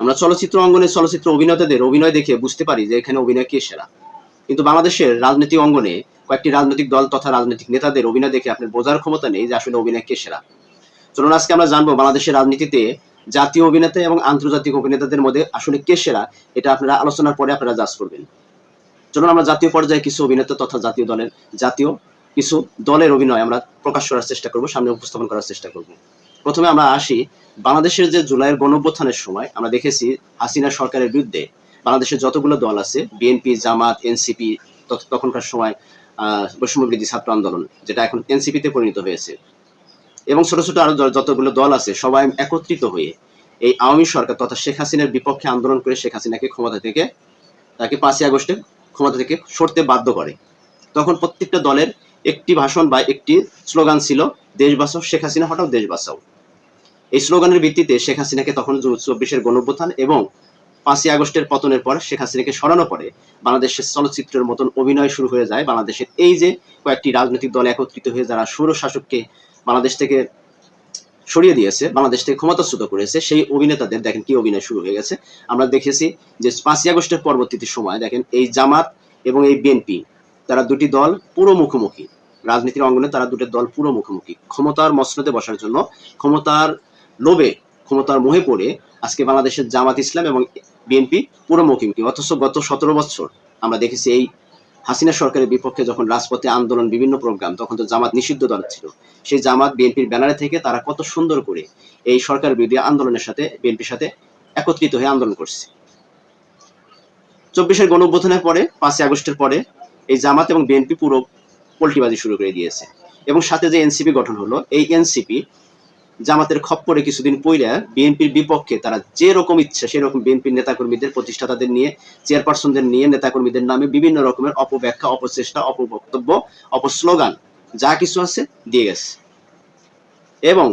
আমরা চলচ্চিত্র অঙ্গনে চলচ্চিত্র অভিনেতাদের অভিনয় দেখে বুঝতে পারি যে এখানে অভিনয় কে সেরা। কিন্তু বাংলাদেশের রাজনীতি অঙ্গনে কয়েকটি রাজনৈতিক দল তথা রাজনৈতিক নেতাদের অভিনয় দেখে আপনার বোঝার ক্ষমতা নেই যে আসলে অভিনয় কে সেরা। চলুন আজকে আমরা জানব বাংলাদেশের রাজনীতিতে জাতীয় অভিনেতা এবং আন্তর্জাতিক অভিনেতাদের মধ্যে আসলে কে সেরা, এটা আপনারা আলোচনার পরে আপনারা জাজ করবেন। চলুন আমরা জাতীয় পর্যায়ে কিছু অভিনেতা তথা জাতীয় দলের, জাতীয় কিছু দলের অভিনয় আমরা প্রকাশ করার চেষ্টা করব, সামনে উপস্থাপন করার চেষ্টা করব। প্রথমে আমরা আসি বাংলাদেশের যে জুলাইয়ের গণঅভ্যুত্থানের সময়, আমরা দেখেছি হাসিনা সরকারের বিরুদ্ধে বাংলাদেশের যতগুলো দল আছে, বিএনপি, জামাত, এনসিপি তখনকার সময়, আহ, বৈষম্য ছাত্র আন্দোলন, যেটা এখন এনসিপিতে পরিণত হয়েছে। এবং ছোট ছোট আরও যতগুলো দল আছে, সবাই একত্রিত হয়ে এই আওয়ামী সরকার তথা শেখ হাসিনার বিপক্ষে আন্দোলন করে শেখ হাসিনাকে ক্ষমতা থেকে, তাকে পাঁচই আগস্টে ক্ষমতা থেকে সরতে বাধ্য করে। তখন প্রত্যেকটা দলের একটি ভাষণ বা একটি স্লোগান ছিল, দেশ বাঁচাও, শেখ হাসিনা হটাও দেশ বাঁচাও। এই স্লোগানের ভিত্তিতে শেখ হাসিনাকে তখন চব্বিশের গণঅভ্যুত্থান এবং পাঁচই আগস্টের পতনের পর শেখ হাসিনাকে সরানো পরে বাংলাদেশের চলচ্চিত্রের মতন অভিনয় শুরু হয়ে যায়। বাংলাদেশের এই যে কয়েকটি রাজনৈতিক দল একত্রিত হয়ে যারা সৌর শাসককে বাংলাদেশ থেকে সরিয়ে দিয়েছে, বাংলাদেশ থেকে ক্ষমতাচ্যুত করেছে, সেই অভিনেতাদের দেখেন কি অভিনয় শুরু হয়ে গেছে। আমরা দেখেছি যে পাঁচই আগস্টের পরবর্তীতে সময়, দেখেন এই জামাত এবং এই বিএনপি তারা দুটি দল পুরো মুখোমুখি। রাজনীতির অঙ্গনে তারা দুটি দল পুরো মুখোমুখি। ক্ষমতার মসনদে বসার জন্য, ক্ষমতার লোভে, ক্ষমতার মোহে পড়ে আজকে বাংলাদেশের জামাত ইসলাম এবং বিএনপি পুরো মুখোমুখি। অথচ গত সতেরো বছর আমরা দেখেছি এই হাসিনা সরকারের বিপক্ষে যখন রাজপথে আন্দোলন, বিভিন্ন প্রোগ্রাম, তখন তো জামাত নিষিদ্ধ দল ছিল। সেই জামাত বিএনপির ব্যানারে থেকে তারা কত সুন্দর করে এই সরকার বিরোধী আন্দোলনের সাথে, বিএনপির সাথে একত্রিত হয়ে আন্দোলন করছে। চব্বিশের গণ পরে, পাঁচই আগস্টের পরে এই জামাত এবং বিএনপি পুরো পল্টিবাজি শুরু করে দিয়েছে। এবং সাথে যে এনসিপি গঠন হলো, এই এনসিপি জামাতের খপ্পরে কিছুদিন পইরা বিএনপির বিপক্ষে তারা যে রকম ইচ্ছা সেরকম বিএনপির নেতাকর্মীদের প্রতিষ্ঠাতাদের নিয়ে, চেয়ারপারসনদের নিয়ে নেতাকর্মীদের নামে বিভিন্ন রকমের অপব্যাখ্যা, অপচেষ্টা অপবক্তব্য অপস্লোগান যা কিছু আছে দিয়ে গেছে। এবং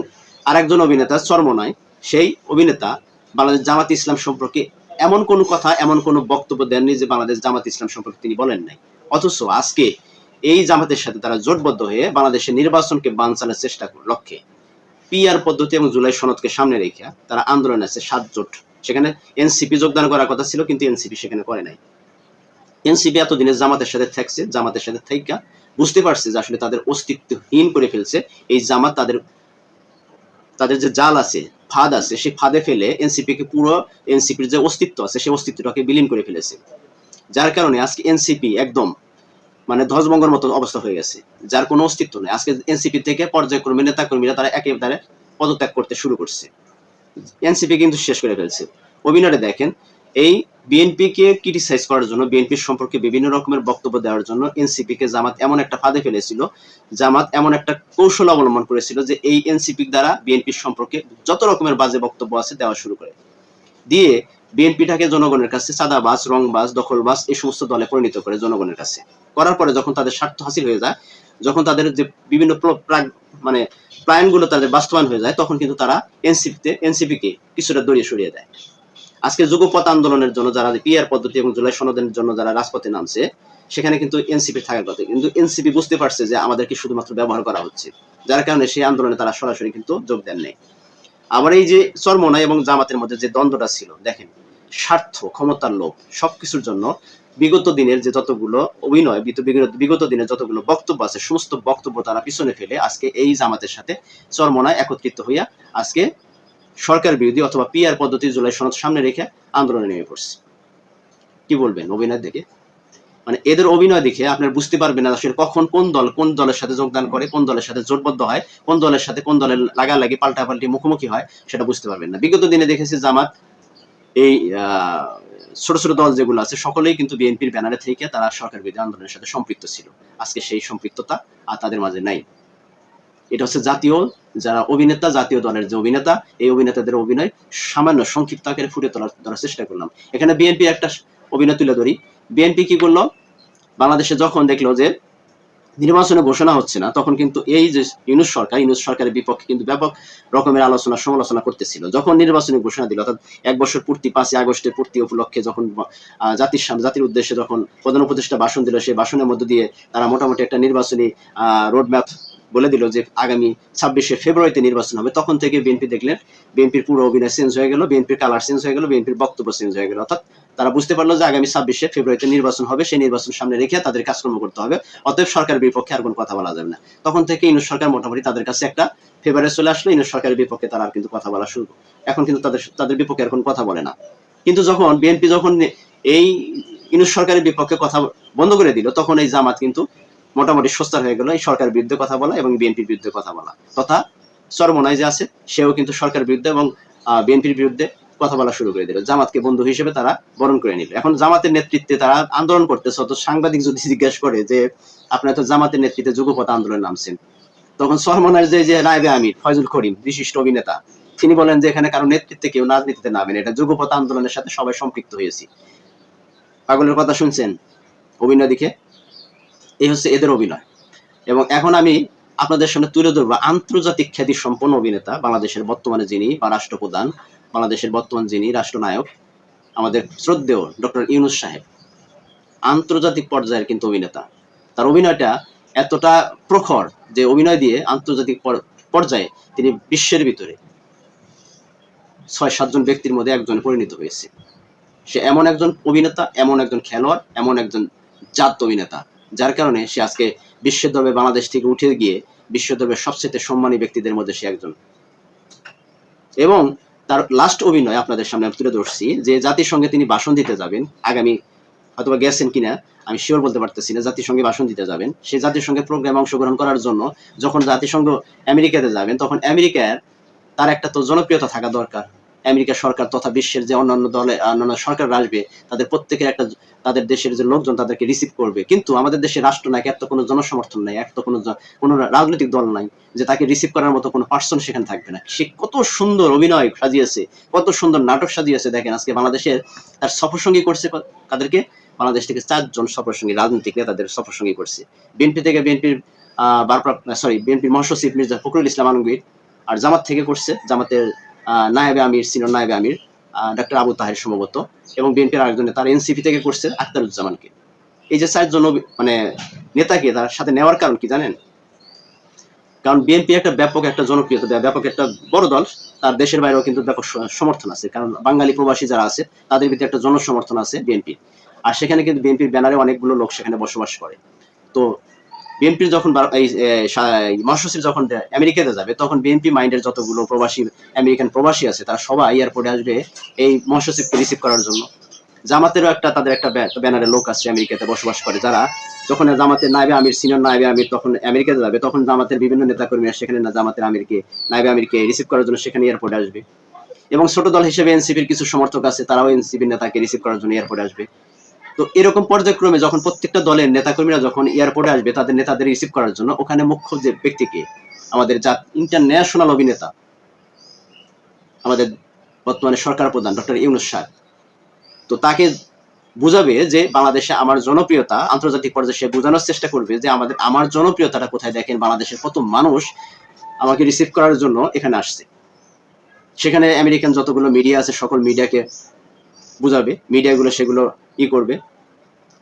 আরেকজন অভিনেতা চর্মনায়, সেই অভিনেতা বাংলাদেশ জামাত ইসলাম সম্পর্কে এমন কোনো কথা, এমন কোনো বক্তব্য দেননি যে বাংলাদেশ জামাত ইসলাম সম্পর্কে তিনি বলেন নাই। অথচ আজকে এই জামাতের সাথে তারা জোটবদ্ধ হয়ে বাংলাদেশের নির্বাচনকে বানচালের চেষ্টা লক্ষ্যে পিআর পদ্ধতি এবং জুলাই সনদকে সামনে রেখে তারা আন্দোলন আছে সাত জোট। সেখানে এনসিপি যোগদান করার কথা ছিল, কিন্তু এনসিপি সেখানে করে নাই। এনসিপি এতদিনে জামাতের সাথে থাকছে, জামাতের সাথে থাইকা বুঝতে পারছে যে আসলে তাদের অস্তিত্বহীন করে ফেলছে। এই জামাত তাদের তাদের যে জাল আছে, ফাঁদ আছে, সেই ফাঁদে ফেলে এনসিপি কে পুরো এনসিপির যে অস্তিত্ব আছে, সেই অস্তিত্বটাকে বিলীন করে ফেলেছে। যার কারণে আজকে এনসিপি একদম মানে ধ্বজভঙ্গের মতো অবস্থা হয়ে গেছে, যার কোনো অস্তিত্ব নেই। আজকে এনসিপি থেকে পর্যায়ক্রমে নেতাকর্মীরা তারা একেবারে পদত্যাগ করতে শুরু করছে। এনসিপি কিন্তু শেষ করে ফেলছে। অভিনয়ে দেখেন, এই বিএনপি কে ক্রিটিসাইজ করার জন্য বিএনপির সম্পর্কে বিভিন্ন রকমের বক্তব্য দেওয়ার জন্য এনসিপি কে জামাত এমন একটা ফাঁদে ফেলেছিল, জামাত এমন একটা কৌশল অবলম্বন করেছিল যে এই এনসিপি দ্বারা বিএনপির সম্পর্কে যত রকমের বাজে বক্তব্য আছে দেওয়া শুরু করে। দিয়ে বিএনপিটাকে জনগণের কাছে সাদাবাজ রংবাজ দখলবাজ এই সমস্ত দলে পরিণত করে জনগণের কাছে। করার পরে যখন তাদের স্বার্থ হাসিল হয়ে যায়, যখন তাদের যে বিভিন্ন মানে প্ল্যানগুলো তাদের বাস্তবায়ন হয়ে যায়, তখন কিন্তু তারা এনসিপিতে, এনসিপিকে কিছুটা দড়িয়ে সরিয়ে দেয়। আজকে যুগপথ আন্দোলনের জন্য যারা পিআর পদ্ধতি এবং জুলাই সনদের জন্য যারা রাজপথে নামছে, সেখানে কিন্তু এনসিপি থাকার কথা। কিন্তু এনসিপি বুঝতে পারছে যে আমাদেরকে শুধুমাত্র ব্যবহার করা হচ্ছে। যার কারণে সেই আন্দোলনে তারা সরাসরি কিন্তু যোগ দেন নেই। আবার এই যে চরমনা এবং জামাতের মধ্যে যে দ্বন্দ্বটা ছিল, দেখেন, স্বার্থ, ক্ষমতার লোভ, সবকিছুর জন্য বিগত দিনের যে যতগুলো অভিনয় বিগত দিনের যতগুলো বক্তব্য আছে, সমস্ত বক্তব্য তারা পিছনে ফেলে আজকে এই জামাতের সাথে চরমনায় একত্রিত হইয়া আজকে সরকার বিরোধী অথবা পিআর পদ্ধতি জুলাই সনদ সামনে রেখে আন্দোলনে নেমে পড়ছে। কি বলবেন অভিনয় দেখে? মানে এদের অভিনয় দেখে আপনার বুঝতে পারবেন না আসলে কখন কোন দল কোন দলের সাথে যোগদান করে, কোন দলের সাথে জোটবদ্ধ হয়, কোন দলের সাথে কোন দলের লাগালাগি, পাল্টাপাল্টি, মুখোমুখি হয়, সেটা বুঝতে পারবেন না। বিগত দিনে দেখেছি জামাত এই ছোট ছোট দল যেগুলো আছে, সকলেই কিন্তু বিএনপির ব্যানারে থেকে তারা সরকার বিরোধী আন্দোলনের সাথে সম্পৃক্ত ছিল। আজকে সেই সম্পৃক্ততা আর তাদের মাঝে নাই। এটা হচ্ছে জাতীয় যারা অভিনেতা, জাতীয় দলের যে অভিনেতা, এই অভিনেতাদের অভিনয় সামান্য সংক্ষিপ্ত আকারে ফুটে তোলার চেষ্টা করলাম। এখানে বিএনপি একটা অভিনয় তুলে ধরি। বিএনপি কি করল? বাংলাদেশে যখন দেখল যে নির্বাচনে ঘোষণা হচ্ছে না তখন কিন্তু এই যে ইউনুস সরকার ইউনুস সরকারের বিপক্ষে কিন্তু ব্যাপক রকমের আলোচনা সমালোচনা করতেছিল। যখন নির্বাচনী ঘোষণা দিল অর্থাৎ এক বছর পূর্তি পাঁচই আগস্টের পূর্তি উপলক্ষে যখন আহ, জাতির সামনে জাতির উদ্দেশ্যে যখন প্রধান উপদেষ্টা ভাষণ দিল সেই ভাষণের মধ্য দিয়ে তারা মোটামুটি একটা নির্বাচনী রোড ম্যাপ বলে দিল যে আগামী ছাব্বিশে ফেব্রুয়ারিতে নির্বাচন হবে। তখন থেকে বিএনপি দেখলেন, বিএনপির পুরো অভিনয় চেঞ্জ হয়ে গেল, বিএনপির কালার চেঞ্জ হয়ে গেল, বিএনপির বক্তব্য চেঞ্জ হয়ে গেল। অর্থাৎ তারা বুঝতে পারল যে আগামী ছাব্বিশে ফেব্রুয়ারিতে নির্বাচন হবে, সেই নির্বাচন সামনে রেখে তাদের কাজকর্ম করতে হবে। অতএব সরকারের বিপক্ষে আর কোনো কথা বলা যাবে না। তখন থেকে ইউনুস সরকার মোটামুটি তাদের কাছে একটা ফেভারে চলে আসলো ইউনুস সরকারের বিপক্ষে তারা আর কিন্তু কথা বলা শুরু এখন কিন্তু তাদের তাদের বিপক্ষে আর কোনো কথা বলে না। কিন্তু যখন বিএনপি যখন এই ইউনুস সরকারের বিপক্ষে কথা বন্ধ করে দিল, তখন এই জামাত কিন্তু মোটামুটি সস্তার হয়ে গেল। এই সরকারের বিরুদ্ধে কথা বলা এবং বিএনপির বিরুদ্ধে কথা বলা। তথা চরমনায় যে আছে, সেও কিন্তু সরকারের বিরুদ্ধে এবং বিএনপির বিরুদ্ধে কথা বলা শুরু করে দিল। জামাতকে বন্ধু হিসেবে তারা বরণ করে নিল। এখন জামাতের নেতৃত্বে তারা আন্দোলন করতেছে অত সাংবাদিক যদি জিজ্ঞেস করে যে, আপনারা তো জামাতের নেতৃত্বে যুগপথ আন্দোলন নামছেন। তখন সরমনার যে যে নায়বে আমির ফয়জুল করিম, বিশিষ্ট অভিনেতা, তিনি বলেন যে, এখানে কারও নেতৃত্বে কেউ রাজনীতিতে নামেন এটা যুগপথ আন্দোলনের সাথে সবাই সম্পৃক্ত হয়েছি। পাগলের কথা শুনছেন? অভিনয় দিকে এই হচ্ছে এদের অভিনয়। এবং এখন আমি আপনাদের সামনে তুলে ধরবো আন্তর্জাতিক খ্যাতি সম্পন্ন অভিনেতা বাংলাদেশের বর্তমানে যিনি বা রাষ্ট্রপ্রধান, বাংলাদেশের বর্তমান যিনি রাষ্ট্রনায়ক, আমাদের শ্রদ্ধেয় ডক্টর ইউনুস সাহেব। আন্তর্জাতিক পর্যায়ের কিন্তু অভিনেতা। তার অভিনয়টা এতটা প্রখর যে অভিনয় দিয়ে আন্তর্জাতিক পর্যায়ে তিনি বিশ্বের ভিতরে ছয় সাতজন ব্যক্তির মধ্যে একজন পরিণত হয়েছে। সে এমন একজন অভিনেতা, এমন একজন খেলোয়াড়, এমন একজন জাত অভিনেতা। যার কারণে সে আজকে বিশ্ব দরবে বাংলাদেশ থেকে উঠে গিয়ে বিশ্ব দরবে সবচেয়ে সম্মানী ব্যক্তিদের মধ্যে সে একজন। এবং তার লাস্ট অভিনয় আপনাদের সামনে তুলে ধরছি, যে জাতিসংঘে তিনি ভাষণ দিতে যাবেন, আগামী হয়তোবা গেছেন কিনা, আমি শিওর বলতে পারতেছি না, জাতিসংঘে ভাষণ দিতে যাবেন। সেই জাতিসংঘের প্রোগ্রামে অংশগ্রহণ করার জন্য যখন জাতিসংঘ আমেরিকাতে যাবেন, তখন আমেরিকার তার একটা তো জনপ্রিয়তা থাকা দরকার। আমেরিকা সরকার তথা বিশ্বের যে অন্যান্য দলে অন্যান্য সরকার আসবে তাদের প্রত্যেকের একটা তাদের দেশের যে লোকজন তাদেরকে রিসিভ করবে। কিন্তু আমাদের দেশের রাষ্ট্রনায়ক এত কোনো জনসমর্থন নাই এত কোনো কোনো রাজনৈতিক দল নাই যে তাকে রিসিভ করার মতো কোনো পার্সন সেখানে থাকবে না। সে কত সুন্দর অভিনয় সাজিয়েছে কত সুন্দর নাটক সাজিয়েছে। দেখেন আজকে বাংলাদেশের তার সফরসঙ্গী করছে তাদেরকে বাংলাদেশ থেকে চারজন সফরসঙ্গী রাজনৈতিক নেতাদের সফরসঙ্গী করছে। বিএনপি থেকে বিএনপির সরি বিএনপির মহাসচিব মির্জা ফখরুল ইসলাম আলমগীর আর জামাত থেকে করছে। জামাতের আহ, নায়েবে আমির, সিনিয়র নায়েবে আমির ডক্টর আবু তাহের সম্ভবত এবং বিএনপির আরেকজন, তার এনসিপি থেকে করছে আখতারুজ্জামানকে। এই যে চারজন মানে নেতাকে তার সাথে নেওয়ার কারণ কি জানেন? কারণ বিএনপি একটা ব্যাপক একটা জনপ্রিয়তা ব্যাপক একটা বড় দল, তার দেশের বাইরেও কিন্তু ব্যাপক সমর্থন আছে। কারণ বাঙালি প্রবাসী যারা আছে, তাদের ভিতরে একটা জনসমর্থন আছে বিএনপি আর সেখানে কিন্তু বিএনপির ব্যানারে অনেকগুলো লোক সেখানে বসবাস করে। তো বিএনপির যখন মহাসচিব যখন আমেরিকাতে যাবে, তখন বিএনপি মাইন্ডের যতগুলো প্রবাসী, আমেরিকান প্রবাসী আছে, তারা সবাই এয়ারপোর্টে আসবে এই মহাসচিবকে রিসিভ করার জন্য। জামাতেরও একটা, তাদের একটা ব্যা- ব্যানারে লোক আছে আমেরিকাতে বসবাস করে, যারা যখন জামাতের নাইবে আমির সিনিয়র নাইবে আমির তখন আমেরিকাতে যাবে, তখন জামাতের বিভিন্ন নেতাকর্মীরা সেখানে না জামাতের আমিরকে, নাইবে আমিরকে রিসিভ করার জন্য সেখানে এয়ারপোর্টে আসবে। এবং ছোট দল হিসেবে এনসিপির কিছু সমর্থক আছে, তারাও এনসিপির নেতাকে রিসিভ করার জন্য এয়ারপোর্টে আসবে। তো এরকম পর্যায়ক্রমে যখন প্রত্যেকটা দলের নেতাকর্মীরা যখন এয়ারপোর্টে আসবে, তাদের নেতাদের রিসিভ করার জন্য ওখানে মুখ্য যে ব্যক্তিকে আমাদের যা ইন্টারন্যাশনাল অভিনেতা। আমাদের বর্তমানে সরকার প্রধান ডক্টর ইউনুস সাহেব। তো তাকে বুঝাবে যে বাংলাদেশে আমার জনপ্রিয়তা, আন্তর্জাতিক পর্যায়ে সে বোঝানোর চেষ্টা করবে যে আমাদের, আমার জনপ্রিয়তাটা কোথায় দেখেন? বাংলাদেশের কত মানুষ আমাকে রিসিভ করার জন্য এখানে আসছে। সেখানে আমেরিকান যতগুলো মিডিয়া আছে, সকল মিডিয়াকে বুঝাবে। মিডিয়াগুলো সেগুলো ই করবে।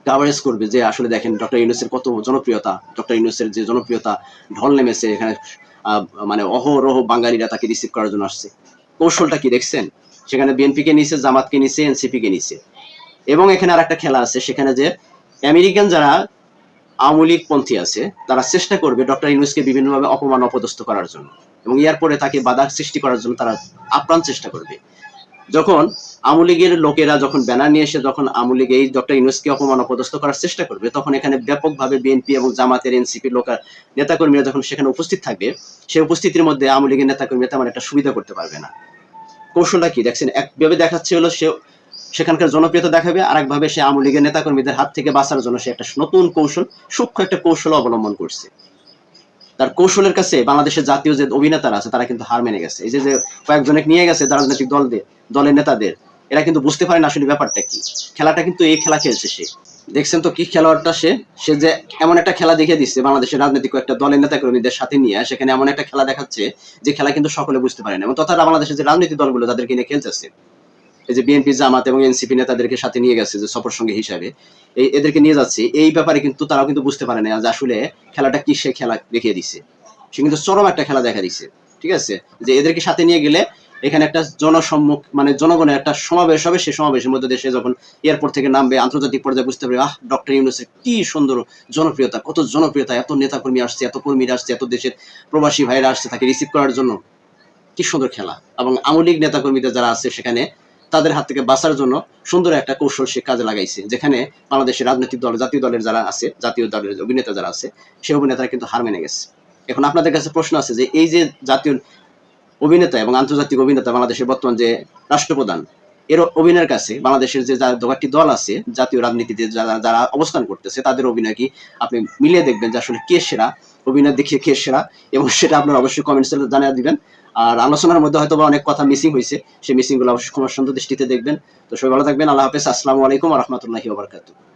কাভারেজ করবে যে আসলে দেখেন ডক্টর ইউনুসের কত জনপ্রিয়তা ডক্টর ইউনুসের যে জনপ্রিয়তা, ঢল নেমেছে এখানে মানে অহরহ বাঙালিরা তাকে রিসিভ করার জন্য আসছে। কৌশলটা কি দেখছেন? সেখানে বিএনপিকে নিছে, জামাতকে নিছে এনসিপিকে নিছে। এবং এখানে আর একটা খেলা আছে, সেখানে যে আমেরিকান যারা আওয়ামী লীগ পন্থী আছে, তারা চেষ্টা করবে ডক্টর ইউনুসকে বিভিন্নভাবে অপমান, অপদস্থ করার জন্য। এবং এরপরে তাকে বাধা সৃষ্টি করার জন্য তারা আপ্রাণ চেষ্টা করবে। যখন আওয়ামী লীগের লোকেরা যখন ব্যানার নিয়ে এসে যখন আওয়ামী লীগ এই ডক্টর ইউনুসকে অপমান অপদস্থ করার চেষ্টা করবে, তখন এখানে ব্যাপকভাবে বিএনপি এবং জামাতের এনসিপি লোক, নেতাকর্মীরা যখন সেখানে উপস্থিত থাকবে, সেই উপস্থিতির মধ্যে আওয়ামী লীগের নেতাকর্মীরা তেমন একটা সুবিধা করতে পারবে না। কৌশলটা কি? দেখছেন একভাবে দেখাচ্ছে হলো সে, সেখানকার জনপ্রিয়তা দেখাবে আর একভাবে সে আওয়ামী লীগের নেতাকর্মীদের হাত থেকে বাঁচার জন্য সে একটা নতুন কৌশল, সূক্ষ্ম একটা কৌশল অবলম্বন করছে। তার কৌশলের কাছে বাংলাদেশের জাতীয় যে অভিনেতারা আছে, তারা কিন্তু হার মেনে গেছে। এই যে যে কয়েকজনে নিয়ে গেছে রাজনৈতিক দলদের দলের নেতাদের, এরা কিন্তু বুঝতে পারে না আসলে ব্যাপারটা কি। খেলাটা কিন্তু এই খেলা খেলছে সে। দেখছেন তো কি খেলোয়াড়টা সে? সে যে এমন একটা খেলা দেখিয়ে দিচ্ছে বাংলাদেশের রাজনৈতিক একটা দলের নেতা কর্মীদের সাথে নিয়ে, সেখানে এমন একটা খেলা দেখাচ্ছে যে খেলা কিন্তু সকলে বুঝতে পারে না। এবং তথা বাংলাদেশের যে রাজনৈতিক দলগুলো তাদেরকে নিয়ে খেলতেছে এই যে বিএনপি জামাত এবং এনসিপি নেতাদেরকে সাথে নিয়ে গেছে যে সফর সঙ্গী হিসাবে, এই এদেরকে নিয়ে যাচ্ছে, এই ব্যাপারে কিন্তু তারাও কিন্তু বুঝতে পারে না যে আসলে খেলাটা কি সে খেলা দেখিয়ে দিচ্ছে সে কিন্তু চরম একটা খেলা দেখা দিচ্ছে ঠিক আছে? যে এদেরকে সাথে নিয়ে গেলে এখানে একটা জনসম্মুখ মানে জনগণের একটা সমাবেশ হবে, সেই সমাবেশের মধ্যে দেশে যখন এয়ারপোর্ট থেকে নামবে, আন্তর্জাতিক পর্যায়ে বুঝতে পারবে, আহ, ডক্টর ইউনুসের কি সুন্দর জনপ্রিয়তা, কত জনপ্রিয়তা, এত নেতাকর্মী আসছে, এত কর্মীরা আসছে, এত দেশের প্রবাসী ভাইরা আসছে তাকে রিসিভ করার জন্য। কি সুন্দর খেলা। এবং আমলিক নেতাকর্মীদের যারা আছে সেখানে তাদের হাত থেকে বাঁচার জন্য সুন্দর একটা কৌশল সে কাজে লাগাইছে, যেখানে বাংলাদেশের রাজনৈতিক দল, জাতীয় দলের যারা আছে, জাতীয় দলের অভিনেতা যারা আছে সেই অভিনেতারা কিন্তু হার মেনে গেছে। এখন আপনাদের কাছে প্রশ্ন আছে যে এই যে জাতীয় অভিনেতা এবং আন্তর্জাতিক অভিনেতা বাংলাদেশের বর্তমান যে রাষ্ট্রপ্রধান, এর অভিনয়ের কাছে বাংলাদেশের যে দোকানটি দল আছে, জাতীয় রাজনীতিতে যারা যারা অবস্থান করতেছে, তাদের অভিনয় কি আপনি মিলিয়ে দেখবেন যে আসলে কে সেরা? অভিনয় দেখিয়ে কে সেরা? এবং সেটা আপনারা অবশ্যই কমেন্টসে জানিয়ে দিবেন। আর আলোচনার মধ্যে হয়তো অনেক কথা মিসিং হয়েছে। সেই মিসিংগুলো অবশ্যই ক্ষমার দৃষ্টিতে দেখবেন। তো সবাই ভালো থাকবেন। আল্লাহ হাফেজ। আসসালামু আলাইকুম রহমতুল্লাহি ওবরাকাতুহ